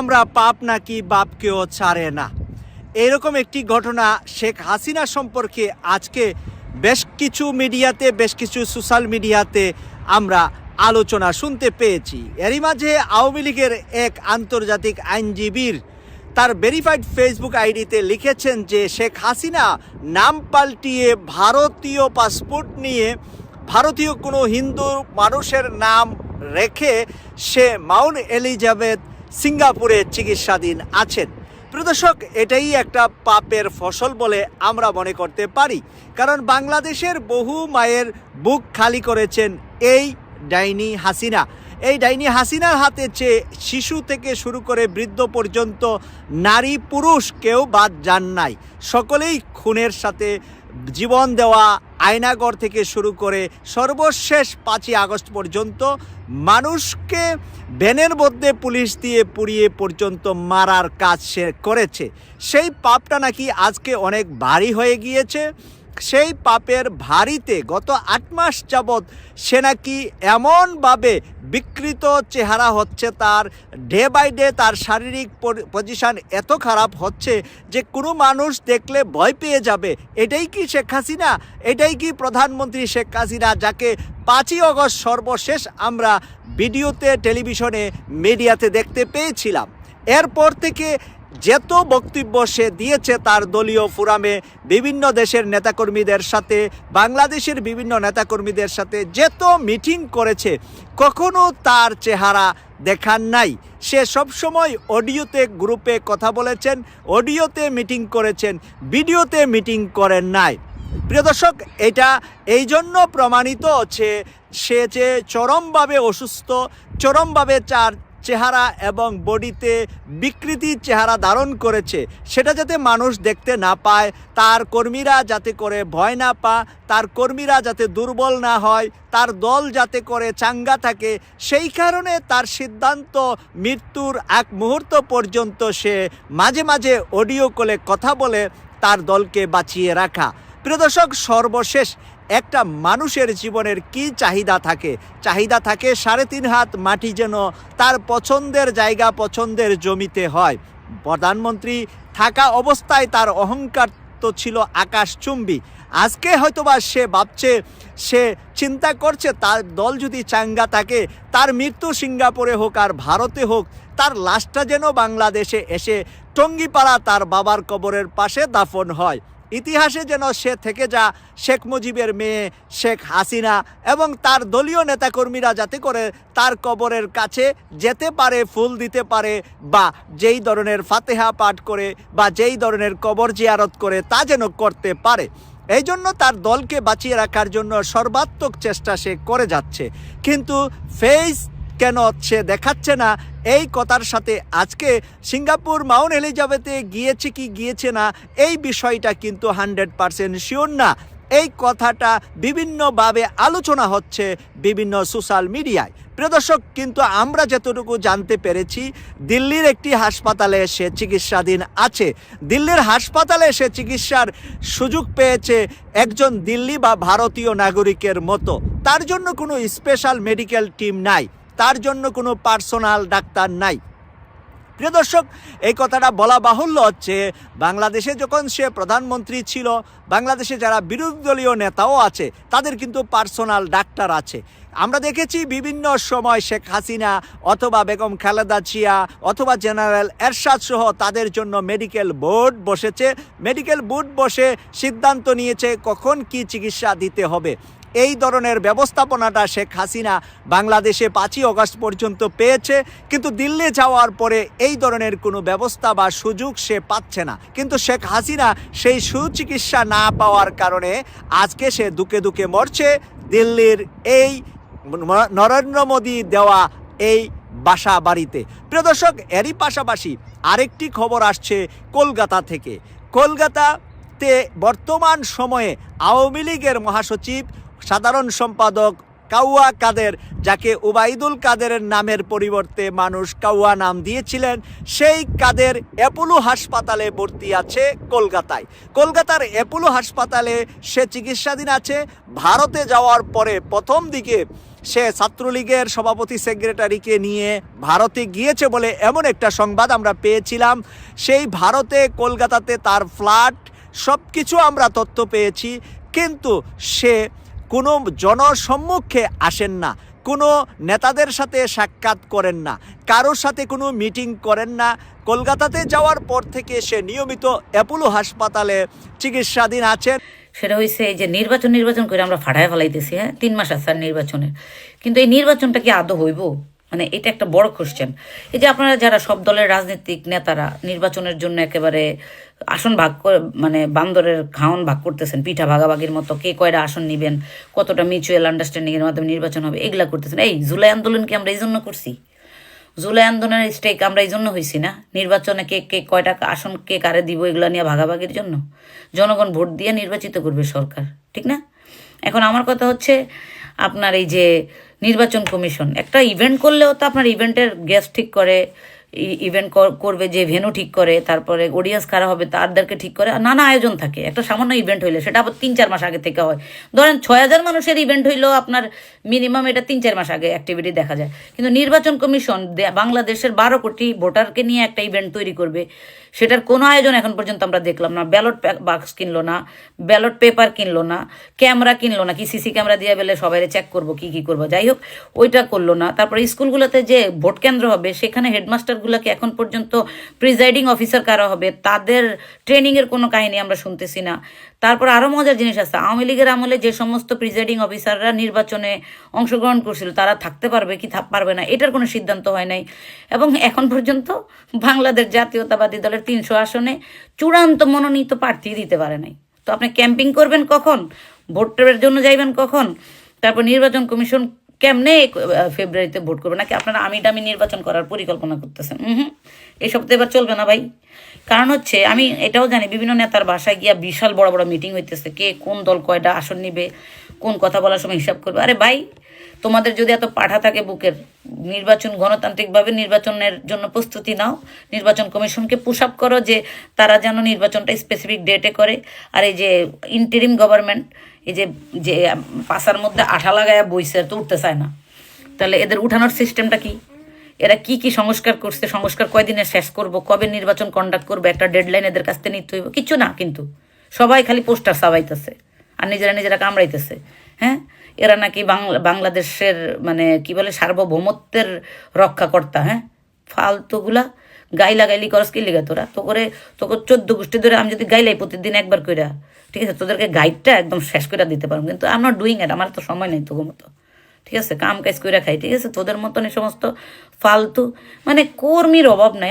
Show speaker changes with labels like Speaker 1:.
Speaker 1: আমরা পাপ নাকি বাপকেও ছাড়ে না। এরকম একটি ঘটনা শেখ হাসিনা সম্পর্কে আজকে বেশ কিছু মিডিয়াতে, বেশ কিছু সোশ্যাল মিডিয়াতে আমরা আলোচনা শুনতে পেয়েছি। এরই মাঝে আওয়ামী লীগের এক আন্তর্জাতিক আইনজীবীর তার ভেরিফাইড ফেসবুক আইডিতে লিখেছেন যে শেখ হাসিনা নাম পাল্টিয়ে ভারতীয় পাসপোর্ট নিয়ে ভারতীয় কোনো হিন্দু মানুষের নাম রেখে সে মাউন্ট এলিজাবেথ সিঙ্গাপুরে চিকিৎসাধীন আছেন। প্রদর্শক এটাই একটা পাপের ফসল বলে আমরা মনে করতে পারি। কারণ বাংলাদেশের বহু মায়ের বুক খালি করেছেন এই ডাইনি হাসিনা। এই ডাইনি হাসিনার হাতে চেয়ে শিশু থেকে শুরু করে বৃদ্ধ পর্যন্ত নারী পুরুষ কেউ বাদ যান নাই। সকলেই খুনের সাথে জীবন দেওয়া আয়নাগর থেকে শুরু করে সর্বশেষ পাঁচই আগস্ট পর্যন্ত মানুষকে ভ্যানের মধ্যে পুলিশ দিয়ে পুড়িয়ে পর্যন্ত মারার কাজ সে করেছে। সেই পাপটা নাকি আজকে অনেক ভারী হয়ে গিয়েছে। সেই পাপের ভারিতে গত আট মাস যাবৎ সে নাকি এমনভাবে বিকৃত চেহারা হচ্ছে তার, ডে বাই ডে তার শারীরিক পজিশন এত খারাপ হচ্ছে যে কোনো মানুষ দেখলে ভয় পেয়ে যাবে। এটাই কি শেখ হাসিনা? এটাই কি প্রধানমন্ত্রী শেখ হাসিনা যাকে পাঁচই অগস্ট সর্বশেষ আমরা ভিডিওতে, টেলিভিশনে, মিডিয়াতে দেখতে পেয়েছিলাম? এরপর থেকে যেত বক্তব্য সে দিয়েছে তার দলীয় ফোরামে বিভিন্ন দেশের নেতাকর্মীদের সাথে, বাংলাদেশের বিভিন্ন নেতাকর্মীদের সাথে যেত মিটিং করেছে। কখনো তার চেহারা দেখান নাই। সে সবসময় অডিওতে গ্রুপে কথা বলেছেন, অডিওতে মিটিং করেছেন, ভিডিওতে মিটিং করেন নাই। প্রিয় দর্শক, এটা এই জন্য প্রমাণিত হচ্ছে সে যে চরমভাবে অসুস্থ, চরমভাবে চার চেহারা এবং বডিতে বিকৃতির চেহারা ধারণ করেছে। সেটা যাতে মানুষ দেখতে না পায়, তার কর্মীরা যাতে করে ভয় না পা, তার কর্মীরা যাতে দুর্বল না হয়, তার দল যাতে করে চাঙ্গা থাকে, সেই কারণে তার সিদ্ধান্ত মৃত্যুর এক মুহূর্ত পর্যন্ত সে মাঝে মাঝে অডিও কলে কথা বলে তার দলকে বাঁচিয়ে রাখা। প্রিয় দর্শক, সর্বশেষ একটা মানুষের জীবনের কি চাহিদা থাকে? চাহিদা থাকে সাড়ে তিন হাত মাটি যেন তার পছন্দের জায়গা, পছন্দের জমিতে হয়। প্রধানমন্ত্রী থাকা অবস্থায় তার অহংকার তো ছিল আকাশচুম্বী। আজকে হয়তোবা সে ভাবছে, সে চিন্তা করছে, তার দল যদি চাঙ্গা থাকে, তার মৃত্যু সিঙ্গাপুরে হোক আর ভারতে হোক, তার লাশটা যেন বাংলাদেশে এসে টঙ্গিপাড়া তার বাবার কবরের পাশে দাফন হয়। ইতিহাসে যেন সে থেকে যা শেখ মুজিবের মেয়ে শেখ হাসিনা এবং তার দলীয় নেতাকর্মীরা যাতে করে তার কবরের কাছে যেতে পারে, ফুল দিতে পারে বা যেই ধরনের ফাতেহা পাঠ করে বা যেই ধরনের কবর জিয়ারত করে তা যেন করতে পারে। এই জন্য তার দলকে বাঁচিয়ে রাখার জন্য সর্বাত্মক চেষ্টা সে করে যাচ্ছে। কিন্তু ফেস কেন সে দেখাচ্ছে না? এই কথার সাথে আজকে সিঙ্গাপুর মাউন্ট এলিজাবেথে গিয়েছে কি গিয়েছে না, এই বিষয়টা কিন্তু হান্ড্রেড পারসেন্ট শিওর না। এই কথাটা বিভিন্নভাবে আলোচনা হচ্ছে বিভিন্ন সোশ্যাল মিডিয়ায়। প্রিয় দর্শক, কিন্তু আমরা যতটুকু জানতে পেরেছি, দিল্লির একটি হাসপাতালে সে চিকিৎসাধীন আছে। দিল্লির হাসপাতালে সে চিকিৎসার সুযোগ পেয়েছে একজন দিল্লি বা ভারতীয় নাগরিকের মতো। তার জন্য কোনো স্পেশাল মেডিকেল টিম নাই। তার জন্য কোনো পার্সোনাল ডাক্তার নাই। প্রিয় দর্শক, এই কথাটা বলা বাহুল্য হচ্ছে, বাংলাদেশে যখন সে প্রধানমন্ত্রী ছিল, বাংলাদেশে যারা বিরোধী দলীয় নেতাও আছে, তাদের কিন্তু পার্সোনাল ডাক্তার আছে। আমরা দেখেছি বিভিন্ন সময় শেখ হাসিনা অথবা বেগম খালেদা জিয়া অথবা জেনারেল এরশাদ সহ তাদের জন্য মেডিকেল বোর্ড বসেছে। মেডিকেল বোর্ড বসে সিদ্ধান্ত নিয়েছে কখন কি চিকিৎসা দিতে হবে। এই ধরনের ব্যবস্থাপনাটা শেখ হাসিনা বাংলাদেশে পাঁচই অগস্ট পর্যন্ত পেয়েছে, কিন্তু দিল্লি যাওয়ার পরে এই ধরনের কোনো ব্যবস্থা বা সুযোগ সে পাচ্ছে না। কিন্তু শেখ হাসিনা সেই সুচিকিৎসা না পাওয়ার কারণে আজকে সে দুকে দুকে মরছে, দিল্লির এই নরেন্দ্র মোদী দেওয়া এই বাসা বাড়িতে প্রিয় দর্শক, এরই পাশাপাশি আরেকটি খবর আসছে কলকাতা থেকে। কলকাতাতে বর্তমান সময়ে আওয়ামী লীগের মহাসচিব সাধারণ সম্পাদক কাউয়া কাদের, যাকে উবাইদুল কাদেরের নামের পরিবর্তে মানুষ কাউয়া নাম দিয়েছিলেন, সেই কাদের অ্যাপোলো হাসপাতালে ভর্তি আছে কলকাতায়। কলকাতার অ্যাপোলো হাসপাতালে সে চিকিৎসাধীন আছে, ভারতে যাওয়ার পরে প্রথম দিকে সে ছাত্রলীগের সভাপতি সেক্রেটারিকে নিয়ে ভারতে গিয়েছে বলে এমন একটা সংবাদ আমরা পেয়েছিলাম। সেই ভারতে, কলকাতাতে তার ফ্ল্যাট সব কিছু আমরা তথ্য পেয়েছি, কিন্তু সে কোনো জনসম্মুখে আসেন না, কোনো নেতাদের সাথে সাক্ষাৎ করেন না, কারোর সাথে কোনো মিটিং করেন না। কলকাতাতে যাওয়ার পর থেকে সে নিয়মিত অ্যাপোলো হাসপাতালে চিকিৎসাধীন আছেন।
Speaker 2: সেটা হয়েছে এই যে নির্বাচন নির্বাচন করে আমরা ফাটায় ফেলাইতেছি হ্যাঁ? তিন মাস আছে আর নির্বাচনের। কিন্তু এই নির্বাচনটা কি আদৌ হইব? মানে এটা একটা বড় কোশ্চেন এই যে আপনারা যারা সব দলের রাজনৈতিক নেতারা নির্বাচনের জন্য একেবারে আসন ভাগ করে মানে বান্দরের খাওয়ান ভাগ করতেছেন, পিঠা ভাগাভাগির মতো কে কয়টা আসন নিবেন, কতটা মিউচুয়াল আন্ডারস্ট্যান্ডিং এর মাধ্যমে নির্বাচন হবে, এগুলা করতেছেন। এই জুলাই আন্দোলন কি আমরা এই জন্য করছি? জুলাই আন্দোলনের স্টেক আমরা এই জন্য হয়েছি না? নির্বাচনে কে কে কয়টা আসন কে কারে দিব এগুলো নিয়ে ভাগাভাগির জন্য? জনগণ ভোট দিয়ে নির্বাচিত করবে সরকার, ঠিক না? এখন আমার কথা হচ্ছে, আপনার এই যে নির্বাচন কমিশন। একটা ইভেন্ট করলেও তো আপনার ইভেন্টের গেস্ট ঠিক করে ইভেন্ট করবে যে ভেনু ঠিক করে, তারপরে অডিয়েন্স কারা হবে তাদেরকে ঠিক করে নানা আয়োজন থাকে। একটা সামান্য ইভেন্ট হইলে, সেটা আবার তিন চার মাস আগে থেকে হয়। ধরেন ছয় হাজার মানুষের ইভেন্ট হইলেও আপনার মিনিমাম এটা তিন চার মাস আগে অ্যাক্টিভিটি দেখা যায়। কিন্তু নির্বাচন কমিশন বাংলাদেশের বারো কোটি ভোটারকে নিয়ে একটা ইভেন্ট তৈরি করবে। সেটার কোনো আয়োজন এখন পর্যন্ত আমরা দেখলাম না। ব্যালট বাক্স কিনলো না ব্যালট পেপার কিনলো না ক্যামেরা কিনলো না, কি সিসি ক্যামেরা দিয়ে বেলে সবাই চেক করব, কি কি করব, যাই হোক, ওইটা করল না। তারপরে স্কুলগুলোতে যে ভোট কেন্দ্র হবে, সেখানে হেডমাস্টারগুলোকে এখন পর্যন্ত প্রিজাইডিং অফিসার কারা হবে, তাদের ট্রেনিংয়ের কোনো কাহিনী আমরা শুনতেছি না। তারপর আরও মজার জিনিস আছে, আওয়ামী লীগের আমলে যে সমস্ত প্রিজাইডিং অফিসাররা নির্বাচনে অংশগ্রহণ করছিল, তারা থাকতে পারবে কি পারবে না, এটার কোনো সিদ্ধান্ত হয় নাই। এবং এখন পর্যন্ত বাংলাদেশ জাতীয়তাবাদী দলের তিনশো আসনে চূড়ান্ত মনোনীত প্রার্থী দিতে পারে নাই। তো আপনি ক্যাম্পিং করবেন কখন? ভোটের জন্য যাইবেন কখন? তারপর নির্বাচন কমিশন কেমনে ফেব্রুয়ারিতে ভোট করবে? নাকি আপনারা আমি টামি নির্বাচন করার পরিকল্পনা করতেছেন? হুম। এসব তো এবার চলবে না ভাই। কারণ হচ্ছে, আমি এটাও জানি, বিভিন্ন নেতার বাসায় গিয়া বিশাল বড় বড় মিটিং হইতেছে। কে কোন দল কয়টা আসন নিবে, কোন কথা বলার সময় হিসাব করবে। আরে ভাই তোমাদের যদি এত পাঠা থাকে বুকের, নির্বাচন গণতান্ত্রিকভাবে নির্বাচনের জন্য প্রস্তুতি নাও, নির্বাচন কমিশনকে পুশ আপ করো যে তারা যেন নির্বাচনটা স্পেসিফিক ডেটে করে। আর এই যে ইন্টারিম গভর্নমেন্ট এই যে যে পাশার মধ্যে আঠা লাগায় বইছে, তো উঠতে চায় না। তাহলে এদের উঠানোর সিস্টেমটা কি? এরা কি কি সংস্কার করছে, সংস্কার কয়দিনে শেষ করব, কবে নির্বাচন কন্ডাক্ট করব, একটা ডেডলাইন এদের কাছ থেকে নিতে হইব? কিছু না কিন্তু। সবাই খালি পোস্টার সাবাইতেছে আর নিজেরা নিজেরা কামড়াইতেছে হ্যাঁ? এরা নাকি বাংলা, বাংলাদেশের মানে কি বলে, সার্বভৌমত্বের রক্ষাকর্তা হ্যাঁ? ফালতুগুলা গাইলা গাইলি করস কি লিগা তোরা? তো করে তোকে চোদ্দ গোষ্ঠী ধরে আমি যদি গাইলাই প্রতিদিন একবার কইরা, ঠিক আছে? তোদেরকে গাইডটা একদম শেষ করে দিতে পারব। কিন্তু আমার ডুইং এট আমার তো সময় নেই তোকে মতো। ঠিক আছে? কাম কাজ করে খাই, ঠিক আছে? তোদের মতন এই সমস্ত ফালতু মানে কর্মীর অভাব নাই।